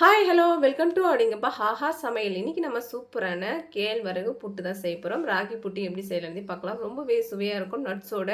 Hi hello welcome to அப்படிங்கப்பா ஹாஹா சமையல். இன்னைக்கு நம்ம சூப்பரான கேழ்வரகு புட்டு தான் செய்ய போகிறோம் ராகி புட்டு எப்படி செய்யலாம்னு பார்க்கலாம். ரொம்பவே சுவையாக இருக்கும். நட்ஸோட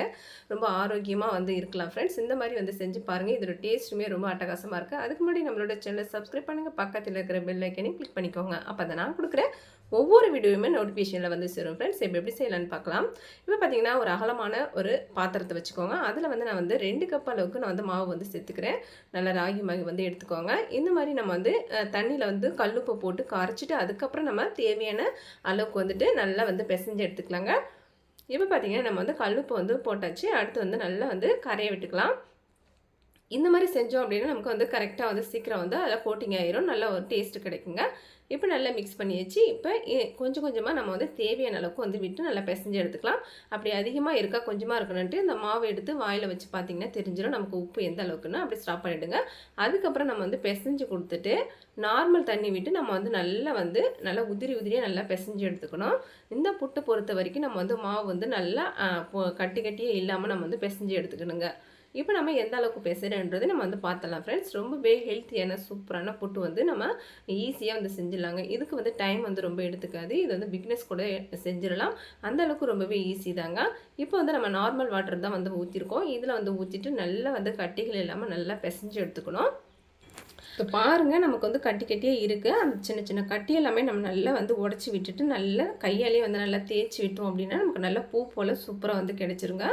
ரொம்ப ஆரோக்கியமாக வந்து இருக்கலாம் ஃப்ரெண்ட்ஸ் இந்த மாதிரி வந்து செஞ்சு பாருங்கள் இதோட டேஸ்ட்டுமே ரொம்ப அட்டகாசமாக இருக்குது அதுக்கு முன்னாடி நம்மளோட சேனலை சப்ஸ்கிரைப் பண்ணுங்கள் பக்கத்தில் இருக்கிற பெல் ஐக்கனையும் கிளிக் பண்ணிக்கோங்க. அப்போ அதை நான் கொடுக்குறேன் ஒவ்வொரு வீடியோவுமே நோட்டிஃபிகேஷனில் வந்து சேரும். ஃப்ரெண்ட்ஸ் இப்போ எப்படி செய்யலாம்னு பார்க்கலாம். இப்போ பார்த்தீங்கன்னா ஒரு அகலமான ஒரு பாத்திரத்தை வச்சுக்கோங்க. அதில் வந்து நான் வந்து ரெண்டு கப் அளவுக்கு நான் வந்து மாவு வந்து சேர்த்துக்கிறேன். நல்லா ராகி மாவு வந்து எடுத்துக்கோங்க. இந்த மாதிரி நம்ம வந்து தண்ணியில் வந்து கல்லுப்பை போட்டு கரைச்சிட்டு அதுக்கப்புறம் நம்ம தேவையான அளவுக்கு வந்துட்டு நல்லா வந்து பிசைஞ்சு எடுத்துக்கலாங்க. இப்போ பார்த்தீங்கன்னா நம்ம வந்து கல்லுப்பு வந்து போட்டாச்சு. அடுத்து வந்து நல்லா வந்து கரைய விட்டுக்கலாம். இந்த மாதிரி செஞ்சோம் அப்படின்னா நமக்கு வந்து கரெக்டாக வந்து சீக்கிரம் வந்து அதில் கோட்டிங் ஆயிரும். நல்லா ஒரு டேஸ்ட் கிடைக்குங்க. இப்போ நல்லா மிக்ஸ் பண்ணி வச்சு இப்போ கொஞ்சம் கொஞ்சமாக நம்ம வந்து தேவையான அளவுக்கு வந்து விட்டு நல்லா பிசைஞ்சு எடுத்துக்கலாம். அப்படி அதிகமாக இருக்கா கொஞ்சமாக இருக்கணுன்ட்டு இந்த மாவு எடுத்து வாயில் வச்சு பார்த்தீங்கன்னா தெரிஞ்சிடும் நமக்கு உப்பு எந்த அளவுக்குன்னு அப்படி ஸ்டாப் பண்ணிவிடுங்க அதுக்கப்புறம் நம்ம வந்து பிசைஞ்சு கொடுத்துட்டு நார்மல் தண்ணி விட்டு நம்ம வந்து நல்லா வந்து நல்லா உதிரி உதிரியாக நல்லா பிசைஞ்சு எடுத்துக்கணும். இந்த புட்டை பொறுத்த வரைக்கும் நம்ம வந்து மாவு வந்து நல்லா கட்டி கட்டியே இல்லாமல் நம்ம வந்து பிசைஞ்சு எடுத்துக்கணுங்க. இப்போ நம்ம எந்த அளவுக்கு பேசுகிறேன்றது நம்ம வந்து பார்த்தலாம் ஃப்ரெண்ட்ஸ் ரொம்பவே ஹெல்த்தியான சூப்பரான புட்டு வந்து நம்ம ஈஸியாக வந்து செஞ்சிடலாங்க. இதுக்கு வந்து டைம் வந்து ரொம்ப எடுத்துக்காது. இது வந்து பிக்னஸ் கூட செஞ்சிடலாம். அந்த அளவுக்கு ரொம்பவே ஈஸி தாங்க. இப்போ வந்து நம்ம நார்மல் வாட்டர் தான் வந்து ஊற்றிருக்கோம் இதில் வந்து ஊற்றிட்டு நல்லா வந்து கட்டிகள் இல்லாமல் நல்லா பிசைஞ்சு எடுத்துக்கணும். இப்போ பாருங்கள் நமக்கு வந்து கட்டி கட்டியே இருக்குது அந்த சின்ன சின்ன கட்டி எல்லாமே நம்ம நல்லா வந்து உடச்சி விட்டுட்டு நல்லா கையாலேயே வந்து நல்லா தேய்ச்சி விட்டோம் அப்படின்னா நமக்கு நல்லா பூ போல் சூப்பராக வந்து கிடச்சிருங்க.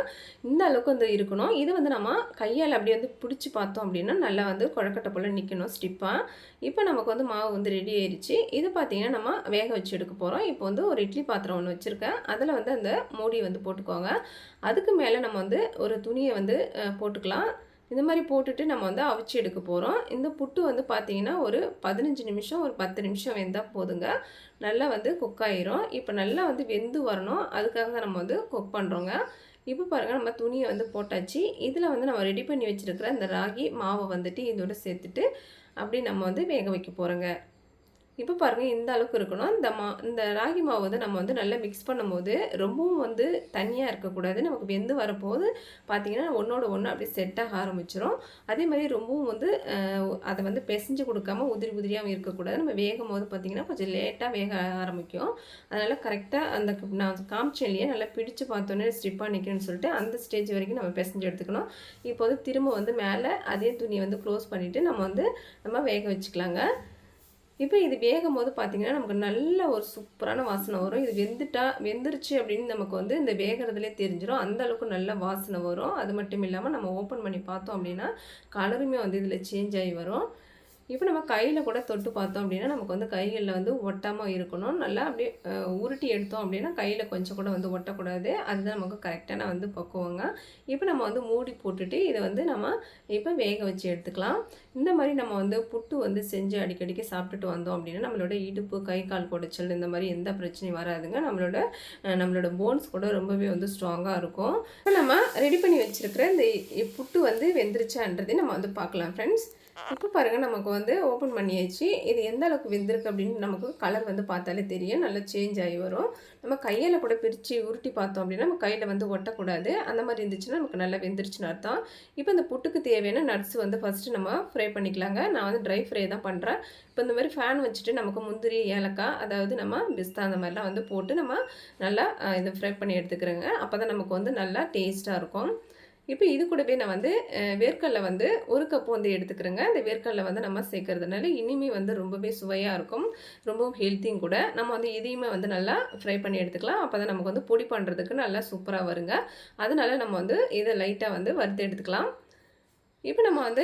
இந்த அளவுக்கு வந்து இருக்கணும். இது வந்து நம்ம கையால் அப்படியே வந்து பிடிச்சி பார்த்தோம் அப்படின்னா நல்லா வந்து குழக்கட்டை போல் நிற்கணும் ஸ்டிப்பாக இப்போ நமக்கு வந்து மாவு வந்து ரெடி ஆயிடுச்சு இது பார்த்திங்கன்னா நம்ம வேக வச்சு எடுக்க போகிறோம் இப்போ வந்து ஒரு இட்லி பாத்திரம் ஒன்று வச்சுருக்கேன். அதில் வந்து அந்த மூடி வந்து போட்டுக்கோங்க. அதுக்கு மேலே நம்ம வந்து ஒரு துணியை வந்து போட்டுக்கலாம். இந்த மாதிரி போட்டுட்டு நம்ம வந்து அவிச்சு எடுக்க போகிறோம் இந்த புட்டு வந்து பார்த்திங்கன்னா ஒரு பதினஞ்சு நிமிஷம் ஒரு பத்து நிமிஷம் வெந்தால் போதுங்க. நல்லா வந்து குக் ஆயிரும். இப்போ நல்லா வந்து வெந்து வரணும். அதுக்காக தான் நம்ம வந்து குக் பண்ணுறோங்க இப்போ பாருங்கள் நம்ம துணியை வந்து போட்டாச்சு. இதில் வந்து நம்ம ரெடி பண்ணி வச்சுருக்கிற இந்த ராகி மாவை வந்துட்டு இதோட சேர்த்துட்டு அப்படி நம்ம வந்து வேக வைக்க போகிறோங்க இப்போ பாருங்கள் இந்த அளவுக்கு இருக்கணும். இந்த மா இந்த ராகி மாவு வந்து நம்ம வந்து நல்லா மிக்ஸ் பண்ணும்போது ரொம்பவும் வந்து தனியாக இருக்கக்கூடாது நமக்கு வெந்து வரப்போது பார்த்திங்கன்னா ஒன்றோட ஒன்று அப்படியே செட்டாக ஆரம்பிச்சிடும் அதே மாதிரி ரொம்பவும் வந்து அதை வந்து பிசைஞ்சு கொடுக்காம உதிரி உதிரியாகவும் இருக்கக்கூடாது. நம்ம வேகும் போது பார்த்திங்கன்னா கொஞ்சம் லேட்டாக வேக ஆரம்பிக்கும். அதனால் கரெக்டாக அந்த நான் காமிச்சேன் இல்லையா நல்லா பிடிச்சு பார்த்தோன்னே ஸ்டிப்பாக நிற்கணும்னு சொல்லிட்டு அந்த ஸ்டேஜ் வரைக்கும் நம்ம பிசைஞ்சு எடுத்துக்கணும். இப்போ வந்து திரும்ப வந்து மேலே அதே துணியை வந்து க்ளோஸ் பண்ணிவிட்டு நம்ம வந்து நம்ம வேக வச்சுக்கலாங்க. இப்போ இது வேகும் போது பார்த்திங்கன்னா நமக்கு நல்ல ஒரு சூப்பரான வாசனை வரும். இது வெந்துட்டா வெந்துருச்சு அப்படின்னு நமக்கு வந்து இந்த வேகிறதுலே தெரிஞ்சிடும் அந்த அளவுக்கு நல்ல வாசனை வரும். அது மட்டும் இல்லாமல் நம்ம ஓப்பன் பண்ணி பார்த்தோம் அப்படின்னா கலருமே வந்து இதில் சேஞ்ச் ஆகி வரும். இப்போ நம்ம கையில் கூட தொட்டு பார்த்தோம் அப்படின்னா நமக்கு வந்து கைகளில் வந்து ஒட்டாமல் இருக்கணும். நல்லா அப்படியே உருட்டி எடுத்தோம் அப்படின்னா கையில் கொஞ்சம் கூட வந்து ஒட்டக்கூடாது. அதுதான் நமக்கு கரெக்டான வந்து பக்குவங்க. இப்போ நம்ம வந்து மூடி போட்டுட்டு இதை வந்து நம்ம இப்போ வேக வச்சு எடுத்துக்கலாம். இந்த மாதிரி நம்ம வந்து புட்டு வந்து செஞ்சு அடிக்கடிக்கு சாப்பிட்டுட்டு வந்தோம் அப்படின்னா நம்மளோட இடுப்பு கை கால் குடைச்சல் இந்த மாதிரி எந்த பிரச்சனையும் வராதுங்க. நம்மளோட நம்மளோட போன்ஸ் கூட ரொம்பவே வந்து ஸ்ட்ராங்காக இருக்கும். இப்போ நம்ம ரெடி பண்ணி வச்சுருக்கிற இந்த புட்டு வந்து வெந்துருச்சான்றதையும் நம்ம வந்து பார்க்கலாம் ஃப்ரெண்ட்ஸ் இப்போ பாருங்கள் நமக்கு வந்து வந்து ஓப்பன் பண்ணியாச்சு. இது எந்த அளவுக்கு வெந்திருக்கு அப்படின்னு நமக்கு கலர் வந்து பார்த்தாலே தெரியும். நல்லா சேஞ்ச் ஆகி வரும். நம்ம கையில் கூட பிரித்து உருட்டி பார்த்தோம் அப்படின்னா நம்ம கையில் வந்து ஒட்டக்கூடாது. அந்த மாதிரி இருந்துச்சுன்னா நமக்கு நல்லா வெந்துருச்சுன்னு அர்த்தம். இப்போ இந்த புட்டுக்கு தேவையான நட்ஸ் வந்து ஃபஸ்ட்டு நம்ம ஃப்ரை பண்ணிக்கலாங்க. நான் வந்து ட்ரை ஃப்ரை தான் பண்ணுறேன் இப்போ இந்த மாதிரி ஃபேன் வச்சுட்டு நமக்கு முந்திரி ஏலக்காய் அதாவது நம்ம பிஸ்தா அந்த மாதிரிலாம் வந்து போட்டு நம்ம நல்லா இதை ஃப்ரை பண்ணி எடுத்துக்கிறோங்க. அப்போ தான் நமக்கு வந்து நல்லா டேஸ்ட்டாக இருக்கும். இப்போ இது கூடவே நான் வந்து வேர்க்கடலை வந்து ஒரு கப் வந்து எடுத்துக்கிறேங்க. இந்த வேர்க்கடலை வந்து நம்ம சேர்க்கறதுனால இனிமே வந்து ரொம்பவே சுவையாக இருக்கும். ரொம்பவும் ஹெல்த்தியும் கூட. நம்ம வந்து இதையுமே வந்து நல்லா ஃப்ரை பண்ணி எடுத்துக்கலாம். அப்போ தான் நமக்கு வந்து பொடி பண்ணுறதுக்கு நல்லா சூப்பராக வருங்க. அதனால நம்ம வந்து இதை லைட்டாக வந்து வறுத்து எடுத்துக்கலாம். இப்போ நம்ம வந்து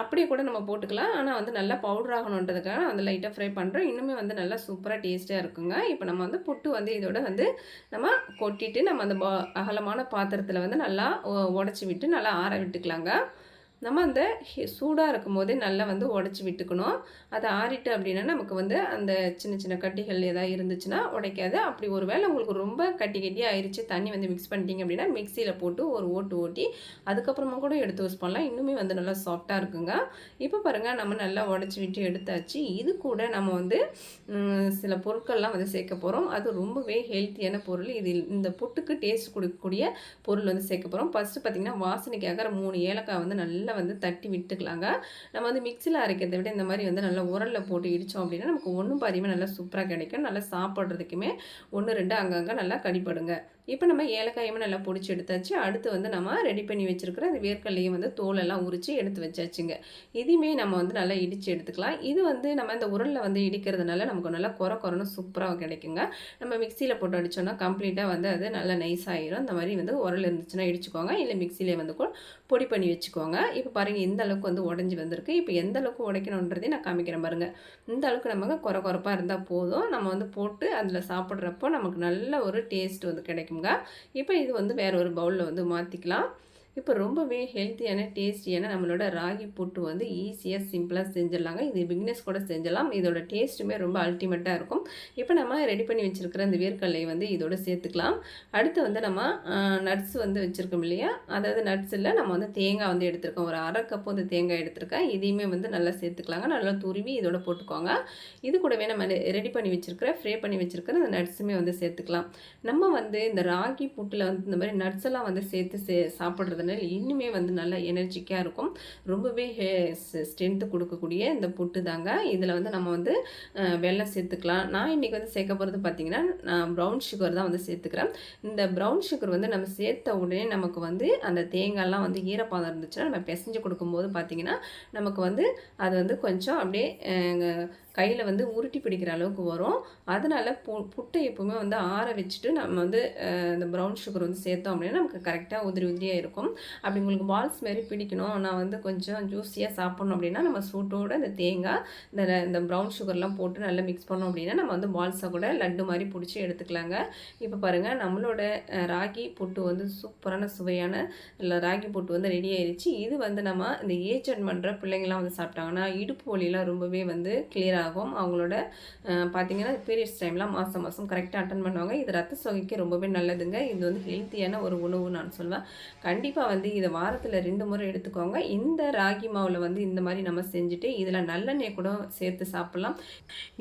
அப்படியே கூட நம்ம போட்டுக்கலாம். ஆனால் வந்து நல்லா பவுடர் ஆகணுன்றதுக்காக அந்த லைட்டாக ஃப்ரை பண்ணுறோம் இன்னுமே வந்து நல்லா சூப்பராக டேஸ்ட்டாக இருக்குங்க. இப்போ நம்ம வந்து புட்டு வந்து இதோட வந்து நம்ம கொட்டிட்டு நம்ம அந்த அகலமான பாத்திரத்தில் வந்து நல்லா உடச்சி விட்டு நல்லா ஆற விட்டுக்கலாங்க. நம்ம அந்த சூடாக இருக்கும் போதே நல்லா வந்து உடச்சி விட்டுக்கணும். அதை ஆறிட்டு அப்படின்னா நமக்கு வந்து அந்த சின்ன சின்ன கட்டிகள் ஏதாவது இருந்துச்சுன்னா உடைக்காது. அப்படி ஒரு வேளை உங்களுக்கு ரொம்ப கட்டி கட்டி ஆயிடுச்சு தண்ணி வந்து மிக்ஸ் பண்ணிட்டீங்க அப்படின்னா மிக்சியில் போட்டு ஒரு ஓட்டு ஓட்டி அதுக்கப்புறமா கூட எடுத்து யூஸ் பண்ணலாம். இன்னுமே வந்து நல்லா சாஃப்டாக இருக்குங்க. இப்போ பாருங்கள் நம்ம நல்லா உடச்சி விட்டு எடுத்தாச்சு. இது கூட நம்ம வந்து சில பொருட்கள்லாம் வந்து சேர்க்க போகிறோம் அது ரொம்பவே ஹெல்த்தியான பொருள். இது இந்த புட்டுக்கு டேஸ்ட் கொடுக்கக்கூடிய பொருள் வந்து சேர்க்க போகிறோம் ஃபஸ்ட்டு பார்த்திங்கன்னா வாசனைக்காக மூணு ஏலக்காய் வந்து நல்லா நல்லா வந்து தட்டி விட்டுக்கலாங்க. நம்ம வந்து மிக்சியில் அரைக்கிறத விட இந்த மாதிரி வந்து நல்லா உரலில் போட்டு இடித்தோம் அப்படின்னா நமக்கு ஒன்றும் பாதியுமே நல்லா சூப்பராக கிடைக்கும். நல்லா சாப்பிட்றதுக்குமே ஒன்று ரெண்டு அங்கங்கே நல்லா கடிப்படுங்க இப்போ நம்ம ஏலக்காயுமே நல்லா பொடிச்சு எடுத்தாச்சு. அடுத்து வந்து நம்ம ரெடி பண்ணி வச்சுருக்கிற அந்த வேர்க்கடலையும் வந்து தோலெல்லாம் உரித்து எடுத்து வச்சாச்சுங்க. இதையுமே நம்ம வந்து நல்லா இடித்து எடுத்துக்கலாம். இது வந்து நம்ம இந்த உரலில் வந்து இடிக்கிறதுனால நமக்கு நல்லா குறை குறைன்னு சூப்பராக கிடைக்குங்க. நம்ம மிக்சியில் போட்டு அடித்தோன்னா கம்ப்ளீட்டாக வந்து அது நல்லா நைஸ் ஆகிரும் இந்த மாதிரி வந்து உரல் இருந்துச்சுன்னா இடிச்சுக்கோங்க. இல்லை மிக்சியிலே வந்து கூட பொடி பண்ணி வச்சுக்கோங்க. இப்போ பாருங்கள் எந்த அளவுக்கு வந்து உடஞ்சி வந்திருக்கு. இப்போ எந்த அளவுக்கு உடைக்கணுன்றதையும் நான் காமிக்கிறேன் பாருங்கள் இந்த அளவுக்கு நமக்கு குறை குறைப்பாக இருந்தால் போதும். நம்ம வந்து போட்டு அதில் சாப்பிட்றப்போ நமக்கு நல்ல ஒரு டேஸ்ட் வந்து கிடைக்குங்க இப்போ இது வந்து வேறு ஒரு பவுலில் வந்து மாற்றிக்கலாம் இப்போ ரொம்பவே ஹெல்த்தியான டேஸ்டியான நம்மளோட ராகி புட்டு வந்து ஈஸியாக சிம்பிளாக செஞ்சிடலாங்க. இது பிக்னஸ் கூட செஞ்சலாம் இதோட டேஸ்ட்டுமே ரொம்ப அல்டிமேட்டாக இருக்கும். இப்போ நம்ம ரெடி பண்ணி வச்சுருக்கிற அந்த வேர்க்கடலை வந்து இதோட சேர்த்துக்கலாம். அடுத்து வந்து நம்ம நட்ஸ் வந்து வச்சுருக்கோம் இல்லையா? அதாவது நட்ஸில் இல்லை நம்ம வந்து தேங்காய் வந்து எடுத்திருக்கோம். ஒரு அரை கப்பு வந்து தேங்காய் எடுத்திருக்கேன். இதையுமே வந்து நல்லா சேர்த்துக்கலாங்க. நல்லா துருவி இதோட போட்டுக்கோங்க. இது கூடவே நம்ம ரெடி பண்ணி வச்சுருக்கிற ஃப்ரே பண்ணி வச்சுருக்கிற அந்த நட்ஸுமே வந்து சேர்த்துக்கலாம். நம்ம வந்து இந்த ராகி புட்டில் வந்து இந்த மாதிரி நட்ஸ் எல்லாம் வந்து சேர்த்து சே சாப்பிட்றது அதனால் இன்னுமே வந்து நல்லா எனர்ஜிக்காக இருக்கும். ரொம்பவே ஸ்ட்ரென்த்து கொடுக்கக்கூடிய இந்த புட்டு தாங்க. இதில் வந்து நம்ம வந்து வெள்ளம் சேர்த்துக்கலாம். நான் இன்றைக்கி வந்து சேர்க்க போகிறது பார்த்திங்கன்னா நான் ப்ரௌன் சுகர் தான் வந்து சேர்த்துக்கிறேன். இந்த ப்ரௌன் சுகர் வந்து நம்ம சேர்த்த உடனே நமக்கு வந்து அந்த தேங்காய்லாம் வந்து ஈரப்பாதம் இருந்துச்சுன்னா நம்ம பிசைஞ்சு கொடுக்கும்போது பார்த்திங்கன்னா நமக்கு வந்து அது வந்து கொஞ்சம் அப்படியே கையில் வந்து உருட்டி பிடிக்கிற அளவுக்கு வரும். அதனால் பு புட்டை எப்போவுமே வந்து ஆற வச்சுட்டு நம்ம வந்து இந்த ப்ரௌன் சுகர் வந்து சேர்த்தோம் அப்படின்னா நமக்கு கரெக்டாக உதிரி உதிரியாக இருக்கும். அப்படி உங்களுக்கு பால்ஸ் மாரி பிடிக்கணும். நான் வந்து கொஞ்சம் ஜூஸியாக சாப்பிட்ணும் அப்படின்னா நம்ம சூட்டோட இந்த தேங்காய் இந்த இந்த ப்ரௌன் சுகர்லாம் போட்டு நல்லா மிக்ஸ் பண்ணோம் அப்படின்னா நம்ம வந்து பால்ஸை கூட லட்டு மாதிரி பிடிச்சி எடுத்துக்கலாங்க. இப்போ பாருங்கள் நம்மளோட ராகி புட்டு வந்து சூப்பரான சுவையான இல்லை ராகி புட்டு வந்து ரெடி ஆயிடுச்சு இது வந்து நம்ம இந்த ஏஜ் அண்ட் பண்ணுற பிள்ளைங்களாம் வந்து சாப்பிட்டாங்கன்னா இடுப்பு வலிலாம் ரொம்பவே வந்து கிளியர் ஆகும். அவங்களோட பார்த்திங்கன்னா பீரியட்ஸ் டைம்லாம் மாதம் மாதம் கரெக்டாக அட்டன் பண்ணுவாங்க. இது ரத்த சோகைக்கு ரொம்பவே நல்லதுங்க. இது வந்து ஹெல்த்தியான ஒரு உணவு நான் சொல்வேன். கண்டிப்பாக வந்து இதை வாரத்தில் ரெண்டு முறை எடுத்துக்கோங்க. இந்த ராகி மாவில் வந்து இந்த மாதிரி நம்ம செஞ்சுட்டு இதில் நல்லெண்ணெய் கூட சேர்த்து சாப்பிட்லாம்.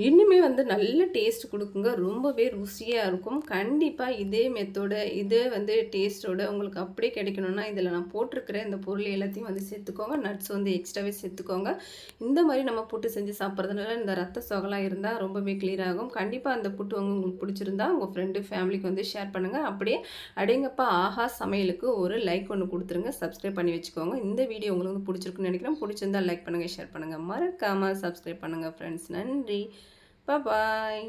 இன்னுமே வந்து நல்ல டேஸ்ட் கொடுக்குங்க. ரொம்பவே ருசியாக இருக்கும். கண்டிப்பாக இதே மெத்தோட இதே வந்து டேஸ்ட்டோட உங்களுக்கு அப்படியே கிடைக்கணும்னா இதில் நான் போட்டிருக்கிற இந்த பொருள் எல்லாத்தையும் வந்து சேர்த்துக்கோங்க. நட்ஸ் வந்து எக்ஸ்ட்ராவே சேர்த்துக்கோங்க. இந்த மாதிரி நம்ம போட்டு செஞ்சு சாப்பிட்றதுனால இந்த ரத்த சொகலாக இருந்தால் ரொம்பவே கிளியர் ஆகும். கண்டிப்பாக அந்த புட்டு வந்து உங்களுக்கு பிடிச்சிருந்தா உங்கள் ஃப்ரெண்டு ஃபேமிலிக்கு வந்து ஷேர் பண்ணுங்கள் அப்படியே அடேங்கப்பா ஆஹா சமையலுக்கு ஒரு லைக் ஒன்று கொடுத்துருங்க. சப்ஸ்கிரைப் பண்ணி வச்சுக்கோங்க. இந்த வீடியோ உங்களுக்கு வந்து பிடிச்சிருக்குன்னு நினைக்கிறேன். பிடிச்சிருந்தா லைக் பண்ணுங்கள் ஷேர் பண்ணுங்கள் மறக்காமல் சப்ஸ்கிரைப் பண்ணுங்கள் ஃப்ரெண்ட்ஸ் நன்றி. பாய்